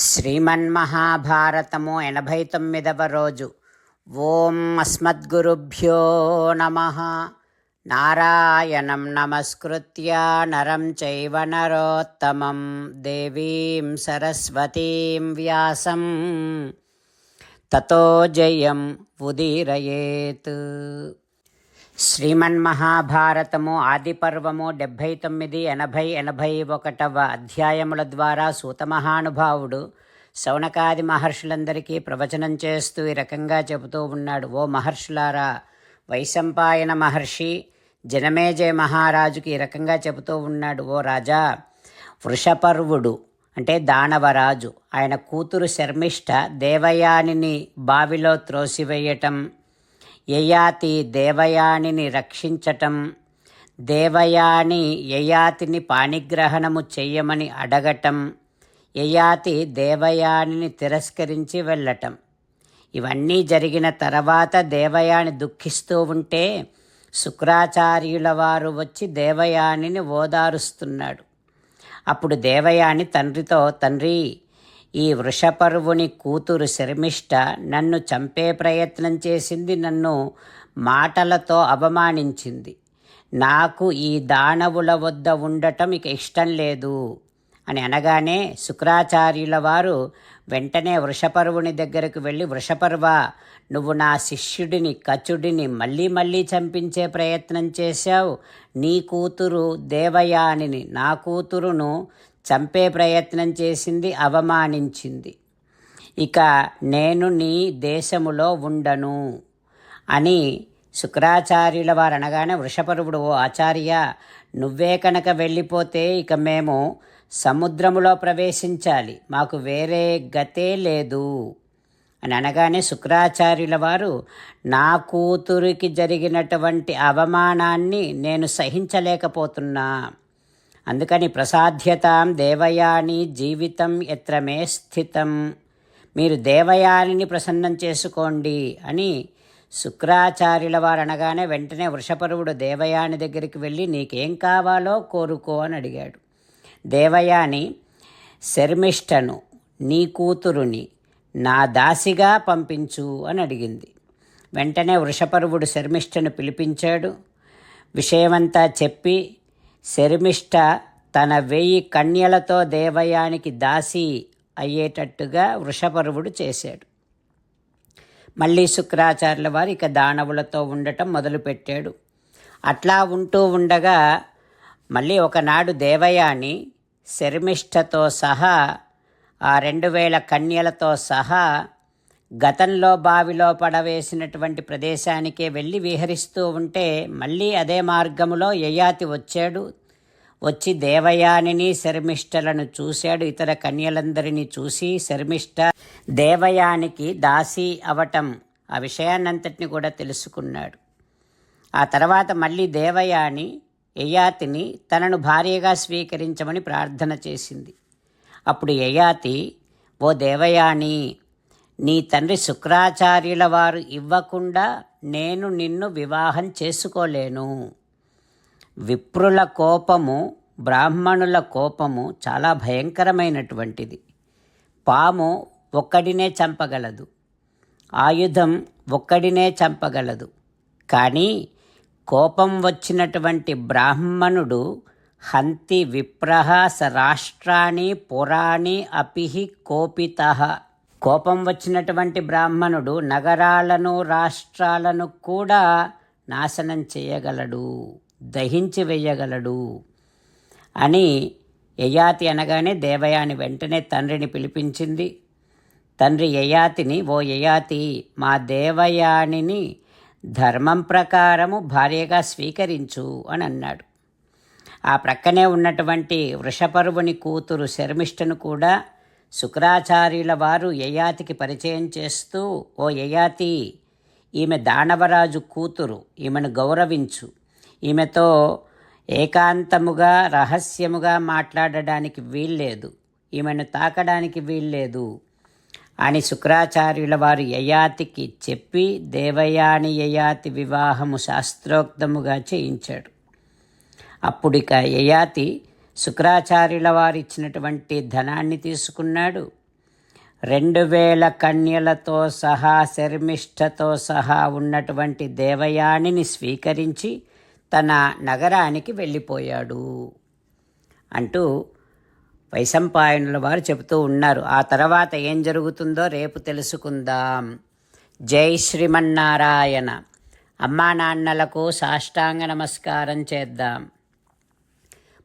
శ్రీమన్మహాభారతము ఎనభై తొమ్మిదవ రోజు. ఓం అస్మద్గురుభ్యో నమ. నారాయణం నమస్కృత్య నరం చైవ నరోత్తమం దేవీం సరస్వతీం వ్యాసం. తతో జయం ఉదీరయేత్. శ్రీమన్మహాభారతము ఆదిపర్వము డెబ్భై తొమ్మిది ఎనభై ఎనభై ఒకటవ అధ్యాయముల ద్వారా సూతమహానుభావుడు శౌనకాది మహర్షులందరికీ ప్రవచనం చేస్తూ ఈ రకంగా చెబుతూ ఉన్నాడు. ఓ మహర్షులారా వైశంపాయన మహర్షి జనమేజయ మహారాజుకి ఈ రకంగా చెబుతూ ఉన్నాడు. ఓ రాజా వృషపర్వుడు అంటే దానవరాజు ఆయన కూతురు శర్మిష్ఠ దేవయానిని బావిలో త్రోసివేయటం యయాతి దేవయానిని రక్షించటం దేవయాని యయాతిని పాణిగ్రహణము చెయ్యమని అడగటం యయాతి దేవయానిని తిరస్కరించి వెళ్ళటం. ఇవన్నీ జరిగిన తర్వాత దేవయాని దుఃఖిస్తూ ఉంటే శుక్రాచార్యుల వారు వచ్చి దేవయానిని ఓదారుస్తున్నాడు. అప్పుడు దేవయాని తండ్రితో తండ్రి ఈ వృషపర్వుని కూతురు శర్మిష్ట నన్ను చంపే ప్రయత్నం చేసింది నన్ను మాటలతో అవమానించింది. నాకు ఈ దానవుల వద్ద ఉండటం ఇక ఇష్టం లేదు అని అనగానే శుక్రాచార్యుల వారు వెంటనే వృషపర్వుని దగ్గరకు వెళ్ళి వృషపర్వ నువ్వు నా శిష్యుడిని కచుడిని మళ్ళీ మళ్ళీ చంపించే ప్రయత్నం చేశావు. నీ కూతురు దేవయానిని నా కూతురును చంపే ప్రయత్నం చేసింది అవమానించింది. ఇక నేను నీ దేశములో ఉండను అని శుక్రాచార్యుల వారు అనగానే వృషపరువుడు ఓ ఆచార్య నువ్వే కనుక వెళ్ళిపోతే ఇక మేము సముద్రములో ప్రవేశించాలి. మాకు వేరే గతే లేదు. అని అనగానే శుక్రాచార్యుల వారు నా కూతురికి జరిగినటువంటి అవమానాన్ని నేను సహించలేకపోతున్నా. అందుకని ప్రసాధ్యతాం దేవయాని జీవితం ఎత్రమే స్థితం. మీరు దేవయానిని ప్రసన్నం చేసుకోండి అని శుక్రాచార్యుల వారు అనగానే వెంటనే వృషపరువుడు దేవయాని దగ్గరికి వెళ్ళి నీకేం కావాలో కోరుకో అని అడిగాడు. దేవయాని శర్మిష్టను నీ కూతురుని నా దాసిగా పంపించు అని అడిగింది. వెంటనే వృషపరువుడు శర్మిష్టను పిలిపించాడు. విషయమంతా చెప్పి శర్మిష్ట తన వెయ్యి కన్యలతో దేవయానికి దాసి అయ్యేటట్టుగా వృషపరువుడు చేశాడు. మళ్ళీ శుక్రాచార్యుల వారు ఇక దానవులతో ఉండటం మొదలుపెట్టాడు. అట్లా ఉంటూ ఉండగా మళ్ళీ ఒకనాడు దేవయాని శర్మిష్ఠతో సహా ఆ రెండు వేల కన్యలతో సహా గతంలో బావిలో పడవేసినటువంటి ప్రదేశానికే వెళ్ళి విహరిస్తూ ఉంటే మళ్ళీ అదే మార్గములో యయాతి వచ్చాడు. వచ్చి దేవయానిని శర్మిష్టలను చూశాడు. ఇతర కన్యలందరినీ చూసి శర్మిష్ట దేవయానికి దాసి అవటం ఆ విషయాన్నంతటిని కూడా తెలుసుకున్నాడు. ఆ తర్వాత మళ్ళీ దేవయాని యయాతిని తనను భార్యగా స్వీకరించమని ప్రార్థన చేసింది. అప్పుడు యయాతి ఓ దేవయాని నీ తండ్రి శుక్రాచార్యుల వారు ఇవ్వకుండా నేను నిన్ను వివాహం చేసుకోలేను. విప్రుల కోపము బ్రాహ్మణుల కోపము చాలా భయంకరమైనటువంటిది. పాము ఒక్కడినే చంపగలదు. ఆయుధం ఒక్కడినే చంపగలదు. కానీ కోపం వచ్చినటువంటి బ్రాహ్మణుడు హంతి విప్రహ స రాష్ట్రాన్ని పురాణి అపిహి కోపిత. కోపం వచ్చినటువంటి బ్రాహ్మణుడు నగరాలను రాష్ట్రాలను కూడా నాశనం చేయగలడు దహించి వేయగలడు అని యయాతి అనగానే దేవయాని వెంటనే తండ్రిని పిలిపించింది. తండ్రి యయాతిని ఓ యయాతి మా దేవయానిని ధర్మం ప్రకారము భార్యగా స్వీకరించు అని అన్నాడు. ఆ ప్రక్కనే ఉన్నటువంటి వృషపరువుని కూతురు శర్మిష్ఠను కూడా శుక్రాచార్యుల వారు యయాతికి పరిచయం చేస్తూ ఓ యయాతి ఈమె దానవరాజు కూతురు ఈమెను గౌరవించు. ఈమెతో ఏకాంతముగా రహస్యముగా మాట్లాడడానికి వీల్లేదు. ఈమెను తాకడానికి వీల్లేదు. అని శుక్రాచార్యుల వారు యయాతికి చెప్పి దేవయాని యయాతి వివాహము శాస్త్రోక్తముగా చేయించాడు. అప్పుడిక యయాతి శుక్రాచార్యుల వారు ఇచ్చినటువంటి ధనాన్ని తీసుకున్నాడు. రెండు వేల కన్యలతో సహా శర్మిష్ఠతో సహా ఉన్నటువంటి దేవయానిని స్వీకరించి తన నగరానికి వెళ్ళిపోయాడు. అంటూ వైశంపాయనుల వారు చెబుతూ ఉన్నారు. ఆ తర్వాత ఏం జరుగుతుందో రేపు తెలుసుకుందాం. జై శ్రీమన్నారాయణ. అమ్మా నాన్నలకు సాష్టాంగ నమస్కారం చేద్దాం.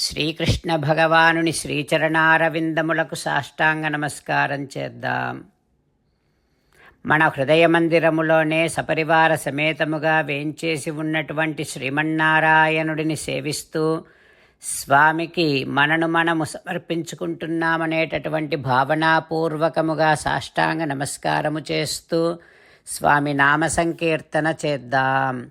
శ్రీకృష్ణ భగవానుని శ్రీచరణారవిందములకు సాష్టాంగ నమస్కారం చేద్దాం. మన హృదయ మందిరములోనే సపరివార సమేతముగా వేంచేసి ఉన్నటువంటి శ్రీమన్నారాయణుడిని సేవిస్తూ స్వామికి మనను మనము సమర్పించుకుంటున్నామనేటటువంటి భావనాపూర్వకముగా సాష్టాంగ నమస్కారము చేస్తూ స్వామి నామ సంకీర్తన చేద్దాం.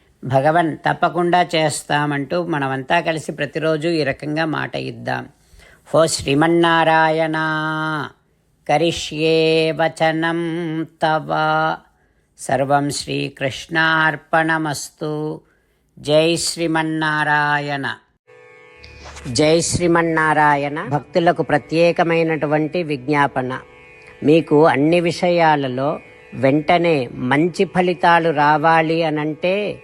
భగవన్ తప్పకుండా చేస్తామంటూ మనమంతా కలిసి ప్రతిరోజు ఈ రకంగా మాట ఇద్దాం. హో శ్రీమన్నారాయణ కరిష్యే వచనం తవ. సర్వం శ్రీకృష్ణార్పణమస్తు. జై శ్రీమన్నారాయణ. జై శ్రీమన్నారాయణ భక్తులకు ప్రత్యేకమైనటువంటి విజ్ఞాపన. మీకు అన్ని విషయాలలో వెంటనే మంచి ఫలితాలు రావాలి అనంటే